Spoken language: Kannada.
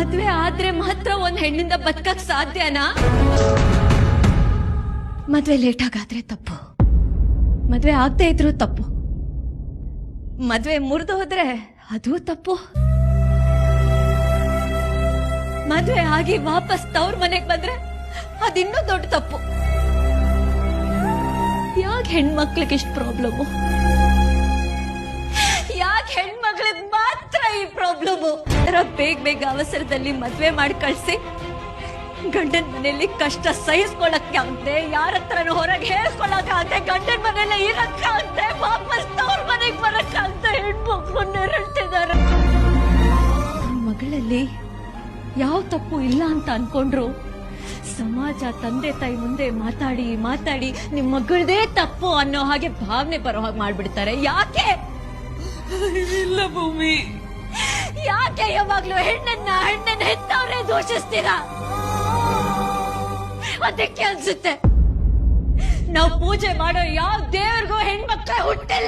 ಮದ್ವೆ ಆದ್ರೆ ಮಾತ್ರ ಒಂದ್ ಹೆಣ್ಣಿಂದ ಬದುಕಕ್ ಸಾಧ್ಯನಾ? ಮದ್ವೆ ಲೇಟ್ ಆಗಾದ್ರೆ ತಪ್ಪು. ಮದ್ವೆ ಆಗದೆ ಇದ್ರು ತಪ್ಪು. ಮದ್ವೆ ಮುರಿದು ಹೋದ್ರೆ ಅದು ತಪ್ಪು. ಮದ್ವೆ ಆಗಿ ವಾಪಸ್ ತವ್ರ ಮನೆಗ್ ಬಂದ್ರೆ ಅದಿನ್ನೂ ದೊಡ್ಡ ತಪ್ಪು. ಯಾಕೆ ಹೆಣ್ಮಕ್ಳಿಗೆ ಇಷ್ಟು ಪ್ರಾಬ್ಲಮ್? ಯಾಕೆ ಹೆಣ್ಮಕ್ಳಿಗೆ ಮಾತ್ರ ಈ ಪ್ರಾಬ್ಲಮ್ಮು ಬೇಗ ಬೇಗ ಅವಸರದಲ್ಲಿ ಮದ್ವೆ ಮಾಡಿ ಕಳ್ಸಿ ಗಂಡನ ಮನೆಯಲ್ಲಿ ಕಷ್ಟ ಸಹಿಸ್ಕೊಳಕ್ಕೆ ಆಗದೆ, ಯಾರ ಹತ್ರನೂ ಹೊರಗೆ ಹೇಳ್ಕೊಳಕ್ ಗಂಡನ ಮನೆಯಲ್ಲೇ ಇರಕ್ಕಾಗದೆ ವಾಪಸ್ ತವ್ರ ಮನೆಗೆ ಬರಕ್ಕಾಗದೆ ಹೆಣ್ಮಕ್ಳು ನೆರಳ್ತಿದಾರೆ. ನನ್ ಮಗಳಲ್ಲಿ ಯಾವ ತಪ್ಪು ಇಲ್ಲ ಅಂತ ಅನ್ಕೊಂಡ್ರು. ಸಮಾಜ ತಂದೆ ತಾಯಿ ಮುಂದೆ ಮಾತಾಡಿ ಮಾತಾಡಿ, ನಿಮ್ ಮಗಳದೇ ತಪ್ಪು ಅನ್ನೋ ಹಾಗೆ ಭಾವನೆ ಬರೋ ಹಾಗೆ ಮಾಡ್ಬಿಡ್ತಾರೆ. ಯಾಕೆ? ಇಲ್ಲ ಭೂಮಿ. ಯಾವಾಗ್ಲೂ ಹೆಣ್ಣನ್ನ ಹೆಣ್ಣನ್ನ ಹೆತ್ತವ್ರೆ ದೋಷಿಸ್ತೀರಾ? ಅದಕ್ಕೆ ಅನ್ಸುತ್ತೆ. ನಾವು ಪೂಜೆ ಮಾಡೋ ಯಾವ ದೇವ್ರಿಗೂ ಹೆಣ್ಮಕ್ಳ ಹುಟ್ಟಿಲ್ಲ.